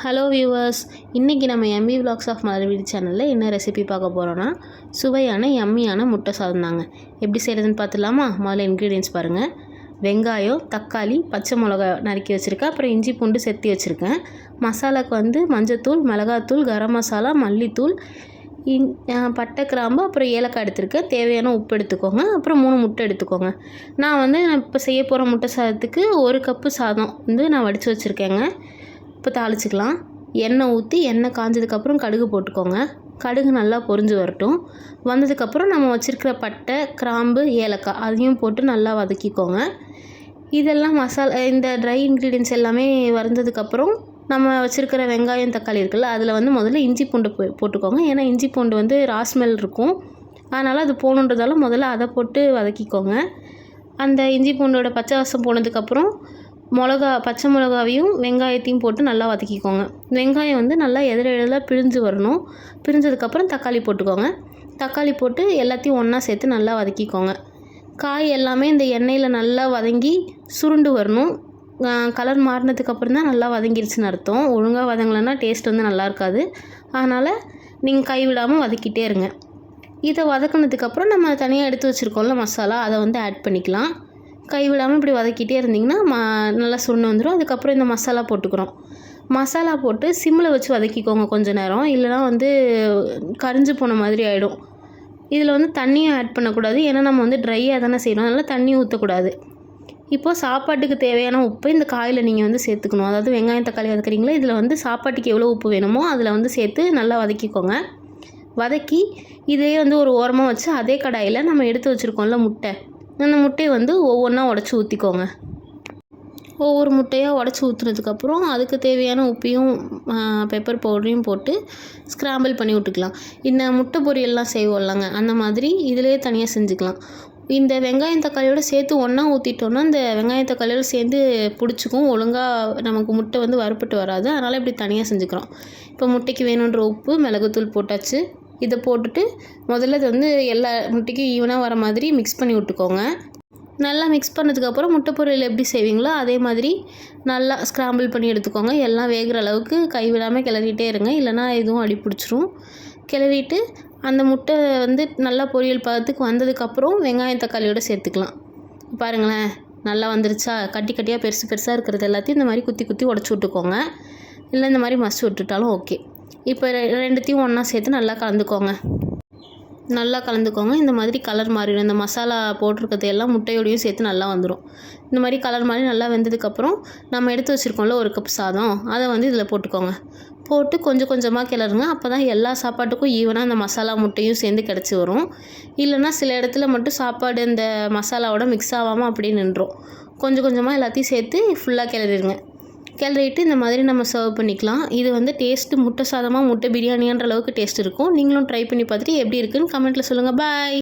Hello viewers இன்றைக்கி நம்ம Emmy vlogs of மலர் வீடு சேனலில் என்ன ரெசிபி பார்க்க போகிறோன்னா சுவையான எம்மியான முட்டை சாதம் தாங்க. எப்படி செய்கிறதுன்னு பார்த்துலாமா முதல்ல இன்க்ரீடியன்ஸ் பாருங்கள் வெங்காயம் தக்காளி பச்சை மிளகா நறுக்கி வச்சுருக்கேன். அப்புறம் இஞ்சி பூண்டு செத்தி வச்சுருக்கேன். மசாலாக்கு வந்து மஞ்சத்தூள் மிளகாத்தூள் கரம் மசாலா மல்லித்தூள் இன் பட்டை கிராம்பு அப்புறம் ஏலக்காய் எடுத்துருக்கேன். தேவையான உப்பு எடுத்துக்கோங்க. அப்புறம் மூணு முட்டை எடுத்துக்கோங்க. நான் வந்து நான் இப்போ செய்ய போகிற முட்டை சாதத்துக்கு ஒரு கப்பு சாதம் வந்து நான் வடித்து வச்சுருக்கேங்க. இப்போ தாளிச்சிக்கலாம். எண்ணெய் ஊற்றி எண்ணெய் காஞ்சதுக்கப்புறம் கடுகு போட்டுக்கோங்க. கடுகு நல்லா பொரிஞ்சு வரட்டும். வந்ததுக்கப்புறம் நம்ம வச்சுருக்கிற பட்டை கிராம்பு ஏலக்காய் அதையும் போட்டு நல்லா வதக்கிக்கோங்க. இதெல்லாம் மசாலா இந்த ட்ரை இன்க்ரீடியன்ஸ் எல்லாமே வரைஞ்சதுக்கப்புறம் நம்ம வச்சுருக்கிற வெங்காயம் தக்காளி இருக்குல்ல அதில் வந்து முதல்ல இஞ்சி பூண்டு போ போட்டுக்கோங்க. ஏன்னா இஞ்சி பூண்டு வந்து ராஸ்மெல் இருக்கும். அதனால் அது போகணுன்றதால முதல்ல அதை போட்டு வதக்கிக்கோங்க. அந்த இஞ்சி பூண்டோட பச்சை வாசம் போனதுக்கப்புறம் மிளகா பச்சை மிளகாவையும் வெங்காயத்தையும் போட்டு நல்லா வதக்கிக்கோங்க. வெங்காயம் வந்து நல்லா எதிர எதிர பிழிஞ்சு வரணும். பிரிஞ்சதுக்கப்புறம் தக்காளி போட்டுக்கோங்க. தக்காளி போட்டு எல்லாத்தையும் ஒன்றா சேர்த்து நல்லா வதக்கிக்கோங்க. காய் எல்லாமே இந்த எண்ணெயில் நல்லா வதங்கி சுருண்டு வரணும். கலர் மாறினதுக்கப்புறம் தான் நல்லா வதங்கிருச்சுன்னு அர்த்தம். ஒழுங்காக வதங்கலைன்னா டேஸ்ட் வந்து நல்லா இருக்காது. அதனால் நீங்கள் கை விடாமல் வதக்கிட்டே இருங்க. இதை வதக்குனதுக்கப்புறம் நம்ம தனியாக எடுத்து வச்சுருக்கோம்ல மசாலா அதை வந்து ஆட் பண்ணிக்கலாம். கை விடாமல் இப்படி வதக்கிட்டே இருந்திங்கன்னா ம நல்லா சுண்ணு வந்துடும் அதுக்கப்புறம் இந்த மசாலா போட்டுக்கிறோம். மசாலா போட்டு சிம்மில் வச்சு வதக்கிக்கோங்க கொஞ்சம் நேரம். இல்லைனா வந்து கரிஞ்சு போன மாதிரி ஆகிடும் இதில் வந்து தண்ணியும் ஆட் பண்ணக்கூடாது. ஏன்னா நம்ம வந்து ட்ரையாக தானே செய்யணும் அதனால் தண்ணி ஊற்றக்கூடாது இப்போது சாப்பாட்டுக்கு தேவையான உப்பு இந்த காயில் நீங்கள் வந்து சேர்த்துக்கணும். அதாவது வெங்காயம் தக்காளி வதக்குறீங்களா? இதில் வந்து சாப்பாட்டுக்கு எவ்வளோ உப்பு வேணுமோ அதில் வந்து சேர்த்து நல்லா வதக்கிக்கோங்க. வதக்கி இதே வந்து ஒரு ஓரமாக வச்சு அதே கடாயில் நம்ம எடுத்து வச்சுருக்கோம்ல முட்டை. அந்த முட்டையை வந்து ஒவ்வொன்றா உடச்சி ஊற்றிக்கோங்க ஒவ்வொரு முட்டையாக உடச்சி ஊற்றுனதுக்கப்புறம் அதுக்கு தேவையான உப்பையும் பெப்பர் பவுடரையும் போட்டு ஸ்க்ராம்பிள் பண்ணி விட்டுக்கலாம். இந்த முட்டை பொரியல்லாம் செய்வோம்லங்க அந்த மாதிரி இதிலே தனியாக செஞ்சுக்கலாம். இந்த வெங்காயம் தக்காளியோட சேர்த்து ஒன்றா ஊற்றிட்டோன்னா இந்த வெங்காயம் தக்காளியோட சேர்ந்து பிடிச்சிக்கும் ஒழுங்காக நமக்கு முட்டை வந்து வறுப்பட்டு வராது. அதனால் இப்படி தனியாக செஞ்சுக்கிறோம். இப்போ முட்டைக்கு வேணுன்ற உப்பு மிளகுத்தூள் போட்டாச்சு. இதை போட்டுட்டு முதல்ல இது வந்து எல்லா முட்டைக்கும் ஈவனாக வர மாதிரி மிக்ஸ் பண்ணி விட்டுக்கோங்க. நல்லா மிக்ஸ் பண்ணதுக்கப்புறம் முட்டை பொரியல் எப்படி செய்வீங்களோ அதே மாதிரி நல்லா ஸ்க்ராம்பிள் பண்ணி எடுத்துக்கோங்க. எல்லாம் வேகிற அளவுக்கு கைவிடாமல் கிளறிட்டே இருங்க. இல்லைனா எதுவும் அடி பிடிச்சிரும். கிளறிட்டு அந்த முட்டை வந்து நல்லா பொரியல் பதத்துக்கு வந்ததுக்கப்புறம் வெங்காயம் தக்காளியோடு சேர்த்துக்கலாம். பாருங்களேன் நல்லா வந்துருச்சா? கட்டி கட்டியாக பெருசு பெருசாக இருக்கிறது எல்லாத்தையும் இந்த மாதிரி குத்தி குத்தி உடச்சி விட்டுக்கோங்க. இல்லை இந்த மாதிரி மசி விட்டுட்டாலும் ஓகே இப்போ ரெண்டுத்தையும் ஒன்றா சேர்த்து நல்லா கலந்துக்கோங்க. நல்லா கலந்துக்கோங்க. இந்த மாதிரி கலர் மாறிடும். இந்த மசாலா போட்டிருக்கிறது எல்லாம் முட்டையோடையும் சேர்த்து நல்லா வந்துடும் இந்த மாதிரி கலர் மாதிரி நல்லா வெந்ததுக்கப்புறம் நம்ம எடுத்து வச்சுருக்கோம்ல ஒரு கப் சாதம். அதை வந்து இதில் போட்டுக்கோங்க. போட்டு கொஞ்சம் கொஞ்சமாக கிளறுங்க. அப்போ தான் எல்லா சாப்பாட்டுக்கும் ஈவனாக அந்த மசாலா முட்டையும் சேர்ந்து கிடச்சி வரும். இல்லைனா சில இடத்துல மட்டும் சாப்பாடு இந்த மசாலாவோட மிக்ஸ் ஆகாமல் அப்படியே நின்றோம் கொஞ்சம் கொஞ்சமாக எல்லாத்தையும் சேர்த்து ஃபுல்லாக கிளறிடுங்க. கிளறிட்டு இந்த மாதிரி நம்ம சர்வ் பண்ணிக்கலாம். இது வந்து டேஸ்ட்டு முட்டை சாதமாக முட்டை பிரியாணின்ற அளவுக்கு டேஸ்ட் இருக்கும். நீங்களும் ட்ரை பண்ணி பார்த்துட்டு எப்படி இருக்குன்னு கமெண்ட்டில் சொல்லுங்கள் பாய்